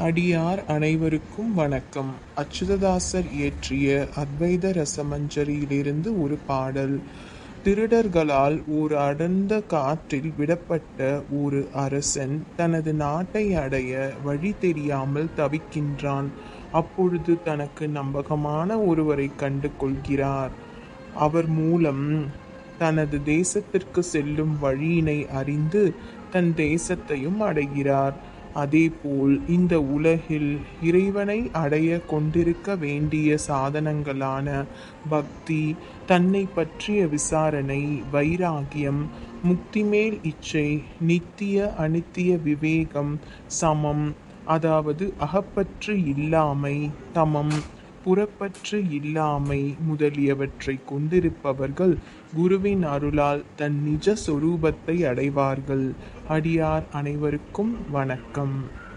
அடியார் அனைவருக்கும் வணக்கம். அச்சுததாசர் இயற்றிய அத்வைத ரசமஞ்சரியிலிருந்து ஒரு பாடல். திருடர்களால் ஓர் அடர்ந்த காற்றில் விடப்பட்ட ஒரு அரசன் தனது நாட்டை அடைய வழி தெரியாமல் தவிக்கின்றான். அப்பொழுது தனக்கு நம்பகமான ஒருவரை கண்டு கொள்கிறார் அவர் மூலம் தனது தேசத்திற்கு செல்லும் வழியினை அறிந்து தன் தேசத்தையும் அடைகிறார். அதேபோல் இந்த உலகில் இறைவனை அடைய கொண்டிருக்க வேண்டிய சாதனங்களான பக்தி தன்னை பற்றிய விசாரணை வைராகியம் முக்திமேல் இச்சை நித்திய அனித்திய விவேகம் சமம் அதாவது அகப்பற்று இல்லாமை தமம். புறப்பற்று இல்லாமை முதலியவற்றை கொண்டிருப்பவர்கள் குருவின் அருளால் தன் நிஜ சொரூபத்தை அடைவார்கள். அடியார் அனைவருக்கும் வணக்கம்.